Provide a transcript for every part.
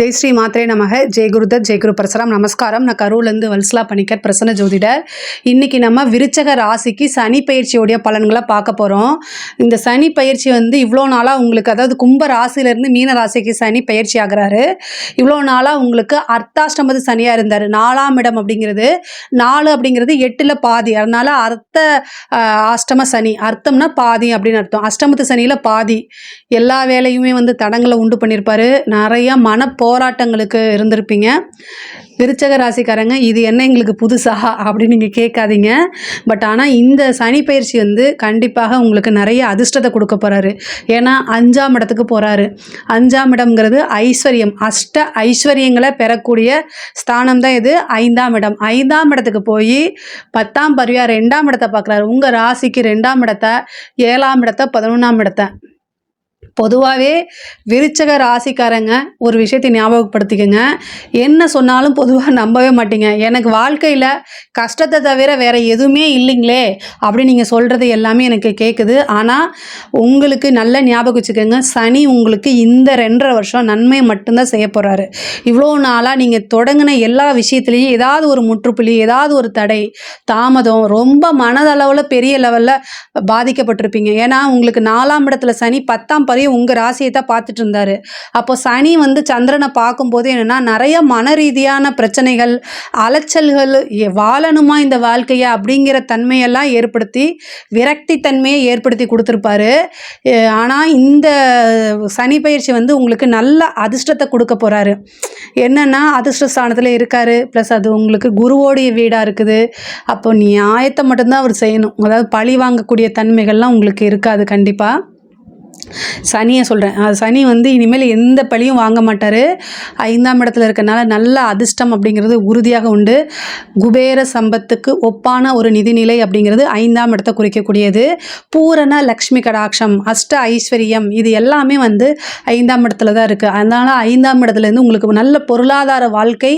ஜெய் ஸ்ரீ மாத்ரே நமக. ஜெய் குருதத் ஜெய் குரு பரசுராம். நமஸ்காரம். நான் கரூர்லேருந்து வல்சலா பணிக்கர் பிரசன்ன ஜோதிடர். இன்றைக்கி நம்ம விருச்சக ராசிக்கு சனி பயிற்சியோடைய பலன்களை பார்க்க போகிறோம் இந்த சனி பயிற்சி வந்து இவ்வளோ நாளாக உங்களுக்கு அதாவது கும்ப ராசியிலேருந்து மீன ராசிக்கு சனி பயிற்சி ஆகிறாரு. இவ்வளோ நாளாக உங்களுக்கு அர்த்தாஷ்டமது சனியாக இருந்தார். நாலாம் இடம் அப்படிங்கிறது நாலு அப்படிங்கிறது எட்டில் பாதி. அதனால் அர்த்த அஷ்டம சனி. அர்த்தம்னா பாதி அப்படின்னு அர்த்தம். அஷ்டமத்து சனியில் பாதி. எல்லா வேலையுமே வந்து தடங்களை உண்டு பண்ணியிருப்பார் நிறையா மனப்போ போராட்டங்களுக்கு இருந்திருப்பீங்க. விருச்சக ராசிக்காரங்க இது என்ன எங்களுக்கு புதுசாக அப்படின்னு நீங்கள் கேட்காதீங்க. பட் ஆனால் இந்த சனி பயிற்சி வந்து கண்டிப்பாக உங்களுக்கு நிறைய அதிர்ஷ்டத்தை கொடுக்க போகிறாரு ஏன்னா அஞ்சாம் இடத்துக்கு போகிறாரு அஞ்சாம் இடம்ங்கிறது ஐஸ்வர்யம். அஷ்ட ஐஸ்வர்யங்களை பெறக்கூடிய ஸ்தானம் தான் இது. ஐந்தாம் இடம். ஐந்தாம் இடத்துக்கு போய் பத்தாம் பருவியாக ரெண்டாம் இடத்தை பார்க்குறாரு. உங்கள் ராசிக்கு ரெண்டாம் இடத்த ஏழாம் இடத்த பதினொன்றாம் இடத்த. பொதுவாகவே விருச்சக ராசிக்காரங்க ஒரு விஷயத்தை ஞாபகப்படுத்திக்கங்க. என்ன சொன்னாலும் பொதுவாக நம்பவே மாட்டீங்க. எனக்கு வாழ்க்கையில் கஷ்டத்தை தவிர வேறு எதுவுமே இல்லைங்களே அப்படி நீங்கள் சொல்கிறது எல்லாமே எனக்கு கேட்குது ஆனால் உங்களுக்கு நல்ல ஞாபகம் வச்சுக்கோங்க. சனி உங்களுக்கு இந்த ரெண்டரை வருஷம் நன்மை மட்டும்தான் செய்ய போகிறாரு இவ்வளோ நாளாக நீங்கள் தொடங்கின எல்லா விஷயத்துலேயும் ஏதாவது ஒரு முற்றுப்புள்ளி ஏதாவது ஒரு தடை தாமதம் ரொம்ப மனதளவில் பெரிய லெவலில் பாதிக்கப்பட்டிருப்பீங்க. ஏன்னா உங்களுக்கு நாலாம் இடத்துல சனி பத்தாம் பதிவு உங்கள் ராசியை தான் பார்த்துட்டு இருந்தாரு. அப்போ சனி வந்து சந்திரனை பார்க்கும்போது என்னென்னா நிறைய மன ரீதியான பிரச்சனைகள் அலைச்சல்கள் வாழணுமா இந்த வாழ்க்கையை அப்படிங்கிற தன்மையெல்லாம் ஏற்படுத்தி விரக்தி தன்மையை ஏற்படுத்தி கொடுத்துருப்பாரு. ஆனால் இந்த சனி பயிற்சி வந்து உங்களுக்கு நல்ல அதிர்ஷ்டத்தை கொடுக்க போகிறாரு என்னென்னா அதிர்ஷ்ட ஸ்தானத்தில் இருக்காரு. ப்ளஸ் அது உங்களுக்கு குருவோடைய வீடாக இருக்குது. அப்போ நியாயத்தை மட்டும்தான் அவர் செய்யணும். அதாவது பழி வாங்கக்கூடிய தன்மைகள்லாம் உங்களுக்கு இருக்காது கண்டிப்பாக சனியை சொல்கிறேன் அது சனி வந்து இனிமேல் எந்த பழியும் வாங்க மாட்டார். ஐந்தாம் இடத்துல இருக்கனால நல்ல அதிர்ஷ்டம் அப்படிங்கிறது உறுதியாக உண்டு. குபேர சம்பத்துக்கு ஒப்பான ஒரு நிதிநிலை அப்படிங்கிறது ஐந்தாம் இடத்தை குறிக்கக்கூடியது. பூரண லக்ஷ்மி கடாட்சம் அஷ்ட ஐஸ்வர்யம் இது எல்லாமே வந்து ஐந்தாம் இடத்துல தான் இருக்குது அதனால் ஐந்தாம் இடத்துலேருந்து உங்களுக்கு நல்ல பொருளாதார வாழ்க்கை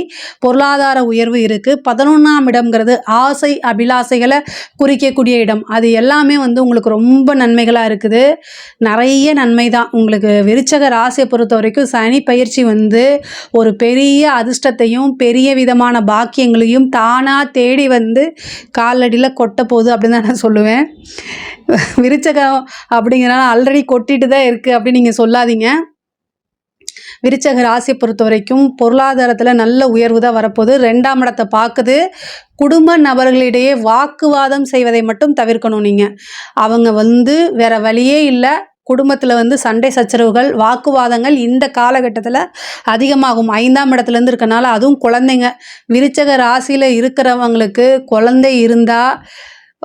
பொருளாதார உயர்வு இருக்குது பதினொன்றாம் இடம்ங்கிறது ஆசை அபிலாசைகளை குறிக்கக்கூடிய இடம். அது எல்லாமே வந்து உங்களுக்கு ரொம்ப நன்மைகளாக இருக்குது. நிறைய நன்மை தான் உங்களுக்கு விருச்சக ராசியை பொறுத்த வரைக்கும் சனி பயிற்சி வந்து ஒரு பெரிய அதிர்ஷ்டத்தையும் பெரிய விதமான பாக்கியங்களையும் தானாக தேடி வந்து காலடியில் கொட்ட போகுது அப்படின்னு தான் நான் சொல்லுவேன். விருச்சகம் அப்படிங்கிறனால ஆல்ரெடி கொட்டிட்டு தான் இருக்குது அப்படின்னு நீங்கள் சொல்லாதீங்க. விருச்சக ராசியை பொறுத்த வரைக்கும் பொருளாதாரத்தில் நல்ல உயர்வு தான் வரப்போகுது. ரெண்டாம் இடத்தை பார்க்குது. குடும்ப நபர்களிடையே வாக்குவாதம் செய்வதை மட்டும் தவிர்க்கணும் நீங்கள் அவங்க வந்து வேற வழியே இல்லை. குடும்பத்தில் வந்து சண்டை சச்சரவுகள் வாக்குவாதங்கள் இந்த காலகட்டத்தில் அதிகமாகும். ஐந்தாம் இடத்துலேருந்து இருக்கனால அதுவும் குழந்தைங்க. விருச்சக ராசியில் இருக்கிறவங்களுக்கு குழந்தை இருந்தால்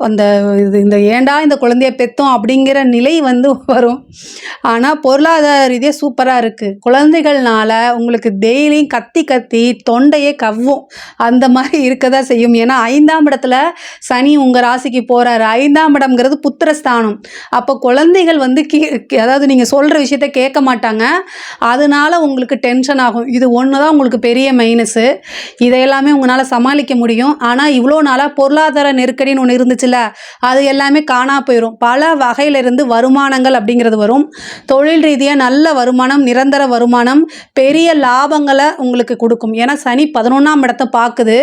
அந்த இது இந்த ஏண்டா இந்த குழந்தைய பெத்தோம் அப்படிங்கிற நிலை வந்து வரும். ஆனால் பொருளாதார ரீதியாக சூப்பராக இருக்குது குழந்தைகள்னால உங்களுக்கு டெய்லியும் கத்தி கத்தி தொண்டையே கவ்வும். அந்த மாதிரி இருக்க தான் செய்யும். ஏன்னா ஐந்தாம் இடத்துல சனி உங்கள் ராசிக்கு போகிறாரு ஐந்தாம் இடம்ங்கிறது புத்திரஸ்தானம். அப்போ குழந்தைகள் வந்து கீ அதாவது நீங்கள் சொல்கிற விஷயத்த கேட்க மாட்டாங்க. அதனால உங்களுக்கு டென்ஷன் ஆகும். இது ஒன்று தான் உங்களுக்கு பெரிய மைனஸு இதையெல்லாமே உங்களால் சமாளிக்க முடியும். ஆனால் இவ்வளோ நாளாக பொருளாதார நெருக்கடின்னு ஒன்று இருந்துச்சு இருந்துச்சுல்ல அது எல்லாமே காணா போயிடும் பல வகையிலிருந்து வருமானங்கள் அப்படிங்கிறது வரும். தொழில் ரீதியாக நல்ல வருமானம் நிரந்தர வருமானம் பெரிய லாபங்களை உங்களுக்கு கொடுக்கும். ஏன்னா சனி பதினொன்றாம் இடத்தை பார்க்குது.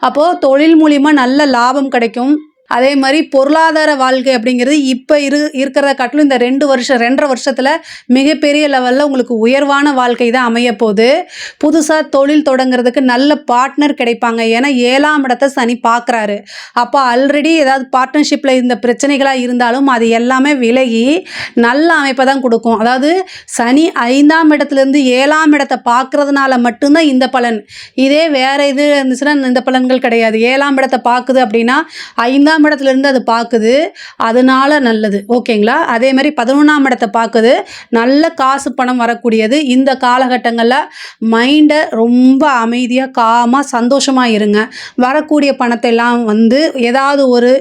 அப்போது தொழில் மூலிமா நல்ல லாபம் கிடைக்கும். அதே மாதிரி பொருளாதார வாழ்க்கை அப்படிங்கிறது இப்போ இரு இருக்கிறத காட்டிலும் இந்த ரெண்டு வருஷம் ரெண்டரை வருஷத்தில் மிகப்பெரிய லெவலில் உங்களுக்கு உயர்வான வாழ்க்கை தான் அமைய போகுது புதுசாக தொழில் தொடங்குறதுக்கு நல்ல பார்ட்னர் கிடைப்பாங்க. ஏன்னா ஏழாம் இடத்தை சனி பார்க்குறாரு அப்போ ஆல்ரெடி ஏதாவது பார்ட்னர்ஷிப்பில் இந்த பிரச்சனைகளாக இருந்தாலும் அது எல்லாமே விலகி நல்ல அமைப்பை தான் கொடுக்கும். அதாவது சனி ஐந்தாம் இடத்துலேருந்து ஏழாம் இடத்தை பார்க்குறதுனால மட்டும்தான் இந்த பலன். இதே வேறு இது இருந்துச்சுன்னா இந்த பலன்கள் கிடையாது. ஏழாம் இடத்தை பார்க்குது அப்படின்னா ஐந்தாம் இடத்துலேருந்து அது பார்க்குது அதனால நல்லது. ஓகேங்களா? அதே மாதிரி பதினொன்றாம் இடத்தை பார்க்குது நல்ல காசு பணம் வரக்கூடியது. இந்த காலகட்டங்களில் மைண்டை ரொம்ப அமைதியாக காமாக சந்தோஷமாக இருங்க. வரக்கூடிய பணத்தை எல்லாம் வந்து ஏதாவது ஒரு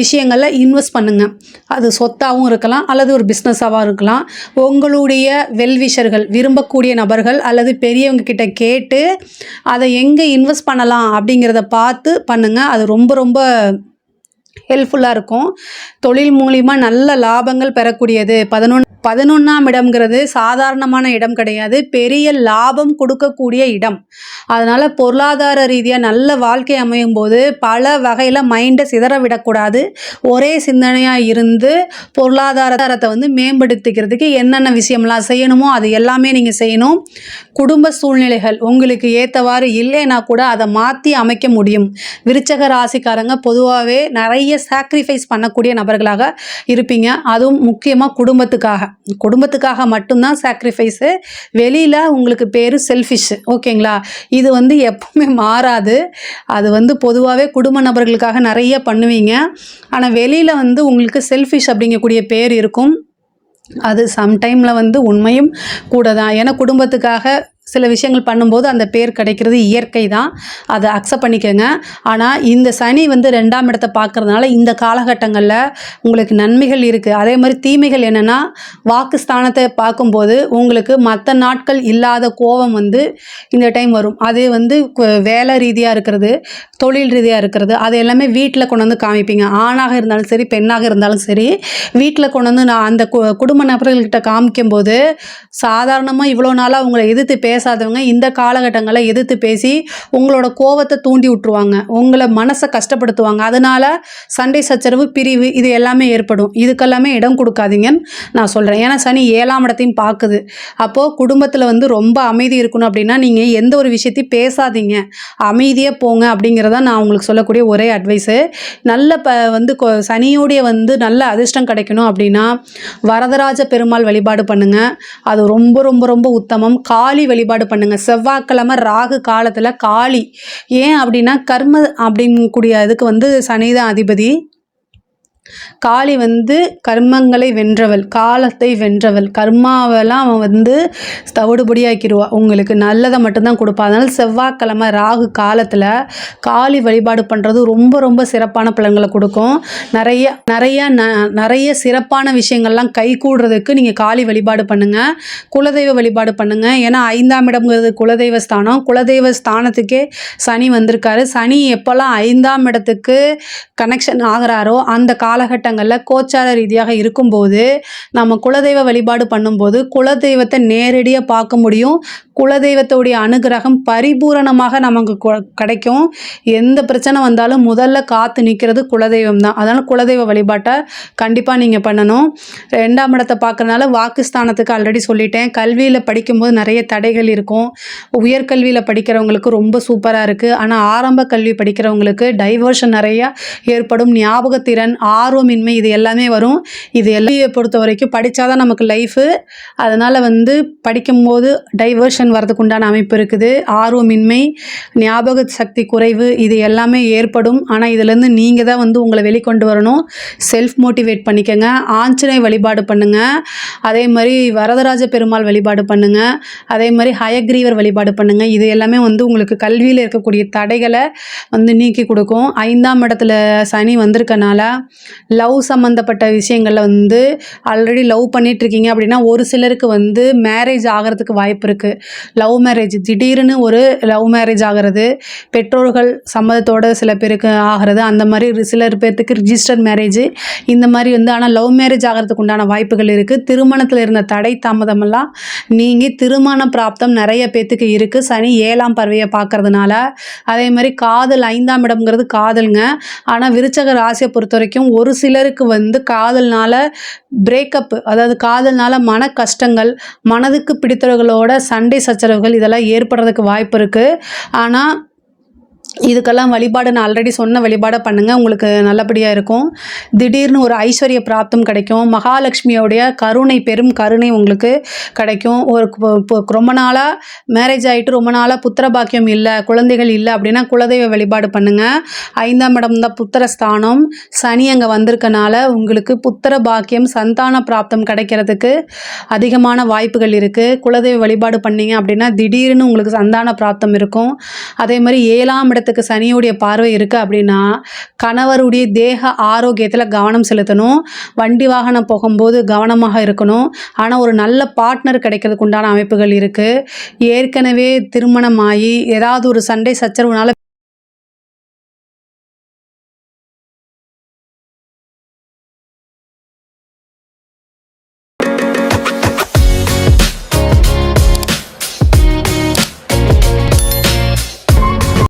விஷயங்களில் இன்வெஸ்ட் பண்ணுங்கள் அது சொத்தாகவும் இருக்கலாம் அல்லது ஒரு பிஸ்னஸாகவும் இருக்கலாம். உங்களுடைய வெல்விஷர்கள் விரும்பக்கூடிய நபர்கள் அல்லது பெரியவங்க கிட்ட கேட்டு அதை எங்கே இன்வெஸ்ட் பண்ணலாம் அப்படிங்கிறத பார்த்து பண்ணுங்கள் அது ரொம்ப ரொம்ப ஹெல்ப்ஃபுல்லாக இருக்கும். தொழில் மூலிமா நல்ல லாபங்கள் பெறக்கூடியது. பதினொன்று பதினொன்றாம் இடம்ங்கிறது சாதாரணமான இடம் கிடையாது. பெரிய லாபம் கொடுக்கக்கூடிய இடம். அதனால் பொருளாதார ரீதியாக நல்ல வாழ்க்கை அமையும் போது பல வகையில் மைண்டை சிதற விடக்கூடாது. ஒரே சிந்தனையாக இருந்து பொருளாதாரத்தை வந்து மேம்படுத்திக்கிறதுக்கு என்னென்ன விஷயம்லாம் செய்யணுமோ அது எல்லாமே நீங்கள் செய்யணும். குடும்ப சூழ்நிலைகள் உங்களுக்கு ஏற்றவாறு இல்லைன்னா கூட அதை மாற்றி அமைக்க முடியும். விருச்சக ராசிக்காரங்க பொதுவாகவே நிறைய சாக்ரிஃபைஸ் பண்ணக்கூடிய நபர்களாக இருப்பீங்க. அதுவும் முக்கியமாக குடும்பத்துக்காக. குடும்பத்துக்காக மட்டும்தான் சாக்ரிஃபைஸு வெளியில் உங்களுக்கு பேர் செல்ஃபிஷ் ஓகேங்களா? இது வந்து எப்பவுமே மாறாது. அது வந்து பொதுவாகவே குடும்ப நபர்களுக்காக நிறைய பண்ணுவீங்க. ஆனால் வெளியில் வந்து உங்களுக்கு செல்ஃபிஷ் அப்படிங்கக்கூடிய பேர் இருக்கும். அது சம்டைமில் வந்து உண்மையும் கூட தான். ஏன்னா குடும்பத்துக்காக சில விஷயங்கள் பண்ணும்போது அந்த பேர் கிடைக்கிறது இயற்கை தான். அதை அக்செப்ட் பண்ணிக்கோங்க. ஆனால் இந்த சனி வந்து ரெண்டாம் இடத்தை பார்க்கறதுனால இந்த காலகட்டங்களில் உங்களுக்கு நன்மைகள் இருக்குது அதே மாதிரி தீமைகள் என்னென்னா வாக்கு ஸ்தானத்தை பார்க்கும்போது உங்களுக்கு மற்ற நாட்கள் இல்லாத கோபம் வந்து இந்த டைம் வரும். அது வந்து வேலை ரீதியாக இருக்கிறது தொழில் ரீதியாக இருக்கிறது அது எல்லாமே வீட்டில் கொண்டு வந்து காமிப்பீங்க. ஆணாக இருந்தாலும் சரி பெண்ணாக இருந்தாலும் சரி வீட்டில் கொண்டு வந்து நான் அந்த கு- குடும்ப நபர்கள்கிட்ட காமிக்கும்போது சாதாரணமாக இவ்வளோ நாளாக உங்களை எதிர்த்து பேசாதவங்க இந்த காலகட்டங்களில் எதிர்த்து பேசி உங்களோட கோவத்தை தூண்டி விட்டுருவாங்க. உங்களை மனசை கஷ்டப்படுத்துவாங்க. அதனால சண்டை சச்சரவு பிரிவு இது எல்லாமே ஏற்படும். இதுக்கெல்லாமே இடம் கொடுக்காதீங்கன்னு நான் சொல்கிறேன் ஏன்னா சனி ஏழாம் இடத்தையும் பார்க்குது. அப்போது குடும்பத்தில் வந்து ரொம்ப அமைதி இருக்கணும் அப்படின்னா நீங்கள் எந்த ஒரு விஷயத்தையும் பேசாதீங்க. அமைதியாக போங்க அப்படிங்கிறத நான் உங்களுக்கு சொல்லக்கூடிய ஒரே அட்வைஸு நல்ல ப வந்து சனியோடைய வந்து நல்ல அதிர்ஷ்டம் கிடைக்கணும் அப்படின்னா வரதராஜ பெருமாள் வழிபாடு பண்ணுங்கள் அது ரொம்ப ரொம்ப ரொம்ப உத்தமம். காளி வழிபாடு பண்ணுங்க. செவ்வாய்க்கிழமை ராகு காலத்தில் காளி. ஏன் அப்படின்னா கர்ம அப்படிங்கக்கூடிய இதுக்கு வந்து சனிதான் அதிபதி. காளி வந்து கர்மங்களை வென்றவள் காலத்தை வென்றவள். கர்மாவெல்லாம் அவன் வந்து தவிடுபடியாக்கிடுவா உங்களுக்கு நல்லதை மட்டும்தான் கொடுப்பா. அதனால் செவ்வாய்க்கிழமை ராகு காலத்தில் காளி வழிபாடு பண்ணுறது ரொம்ப ரொம்ப சிறப்பான பலன்களை கொடுக்கும். நிறைய நிறைய ந நிறைய சிறப்பான விஷயங்கள்லாம் கை கூடுறதுக்கு நீங்கள் காளி வழிபாடு பண்ணுங்கள் குலதெய்வ வழிபாடு பண்ணுங்கள் ஏன்னா ஐந்தாம் இடம்ங்கிறது குலதெய்வ ஸ்தானம். குலதெய்வ ஸ்தானத்துக்கே சனி வந்திருக்காரு. சனி எப்போல்லாம் ஐந்தாம் இடத்துக்கு கனெக்ஷன் ஆகிறாரோ அந்த காலகட்டங்களில் கோச்சார ரீதியாக இருக்கும்போது நம்ம குலதெய்வ வழிபாடு பண்ணும்போது குலதெய்வத்தை நேரடியாக பார்க்க முடியும். குலதெய்வத்தோடைய அனுகிரகம் பரிபூரணமாக நமக்கு கொ- கிடைக்கும். எந்த பிரச்சனை வந்தாலும் முதல்ல காத்து நிற்கிறது குலதெய்வம் தான். அதனால் குலதெய்வ வழிபாட்டை கண்டிப்பாக நீங்கள் பண்ணணும். ரெண்டாம் இடத்தை பார்க்கறதுனால வாக்குஸ்தானத்துக்கு ஆல்ரெடி சொல்லிட்டேன். கல்வியில் படிக்கும்போது நிறைய தடைகள் இருக்கும். உயர்கல்வியில் படிக்கிறவங்களுக்கு ரொம்ப சூப்பராக இருக்குது ஆனால் ஆரம்ப கல்வி படிக்கிறவங்களுக்கு டைவர்ஷன் நிறையா ஏற்படும். ஞாபகத்திறன் ஆ ஆர்வமின்மை இது எல்லாமே வரும். இது எல்லாம் பொறுத்த வரைக்கும் படித்தா தான் நமக்கு லைஃபு அதனால் வந்து படிக்கும்போது டைவர்ஷன் வரதுக்கு உண்டான அமைப்பு இருக்குது. ஆர்வமின்மை ஞாபக சக்தி குறைவு இது எல்லாமே ஏற்படும். ஆனால் இதுலேருந்து நீங்கள் தான் வந்து உங்களை வெளிக்கொண்டு வரணும். செல்ஃப் மோட்டிவேட் பண்ணிக்கோங்க. ஆஞ்சனை வழிபாடு பண்ணுங்கள் அதே மாதிரி வரதராஜ பெருமாள் வழிபாடு பண்ணுங்கள் அதே மாதிரி ஹயக்ரீவர் வழிபாடு பண்ணுங்கள் இது எல்லாமே வந்து உங்களுக்கு கல்வியில் இருக்கக்கூடிய தடைகளை வந்து நீக்கி கொடுக்கும். ஐந்தாம் இடத்துல சனி வந்திருக்கனால லவ் சம்மந்தப்பட்ட விஷயங்களில் வந்து ஆல்ரெடி லவ் பண்ணிகிட்ருக்கீங்க அப்படின்னா ஒரு சிலருக்கு வந்து மேரேஜ் ஆகிறதுக்கு வாய்ப்பு இருக்குது லவ் மேரேஜ் திடீர்னு ஒரு லவ் மேரேஜ் ஆகிறது பெற்றோர்கள் சம்மதத்தோட சில பேருக்கு ஆகிறது அந்த மாதிரி ஒரு சிலர் பேர்த்துக்கு ரிஜிஸ்டர் மேரேஜ் இந்த மாதிரி வந்து ஆனால் லவ் மேரேஜ் ஆகிறதுக்கு உண்டான வாய்ப்புகள் இருக்குது திருமணத்தில் இருந்த தடை தாமதமெல்லாம் நீங்கி திருமண பிராப்தம் நிறைய பேர்த்துக்கு இருக்குது சனி ஏழாம் பறவையை பார்க்கறதுனால அதே மாதிரி காதல் ஐந்தாம் இடம்ங்கிறது காதல்ங்க. ஆனால் விருச்சக ராசியை பொறுத்த வரைக்கும் ஒரு ஒரு சிலருக்கு வந்து காதல்னால பிரேக்கப் அதாவது காதல்னால மன கஷ்டங்கள் மனதுக்கு பிடித்தவர்களோட சண்டை சச்சரவுகள் இதெல்லாம் ஏற்படுறதுக்கு வாய்ப்பு இருக்குது ஆனால் இதுக்கெல்லாம் வழிபாடு நான் ஆல்ரெடி சொன்ன வழிபாடை பண்ணுங்கள் உங்களுக்கு நல்லபடியாக இருக்கும். திடீர்னு ஒரு ஐஸ்வர்ய பிராப்தம் கிடைக்கும். மகாலட்சுமியோடைய கருணை பெரும் கருணை உங்களுக்கு கிடைக்கும். ஒரு ரொம்ப நாளாக மேரேஜ் ஆகிட்டு ரொம்ப நாளாக புத்திர பாக்கியம் இல்லை குழந்தைகள் இல்லை அப்படின்னா குலதெய்வ வழிபாடு பண்ணுங்கள் ஐந்தாம் இடம் தான் புத்திர ஸ்தானம். சனி அங்கே வந்திருக்கனால உங்களுக்கு புத்திர பாக்கியம் சந்தான பிராப்தம் கிடைக்கிறதுக்கு அதிகமான வாய்ப்புகள் இருக்குது குலதெய்வ வழிபாடு பண்ணீங்க அப்படின்னா திடீர்னு உங்களுக்கு சந்தான பிராப்தம் இருக்கும். அதே மாதிரி ஏழாம் இடத்துக்கு சனியுடைய பார்வை இருக்குது அப்படின்னா கணவருடைய தேக ஆரோக்கியத்தில் கவனம் செலுத்தணும். வண்டி வாகனம் போகும்போது கவனமாக இருக்கணும். ஆனால் ஒரு நல்ல பார்ட்னர் கிடைக்கிறதுக்கு உண்டான அமைப்புகள் இருக்குது ஏற்கனவே திருமணமாகி ஏதாவது ஒரு சண்டை சச்சரவுனால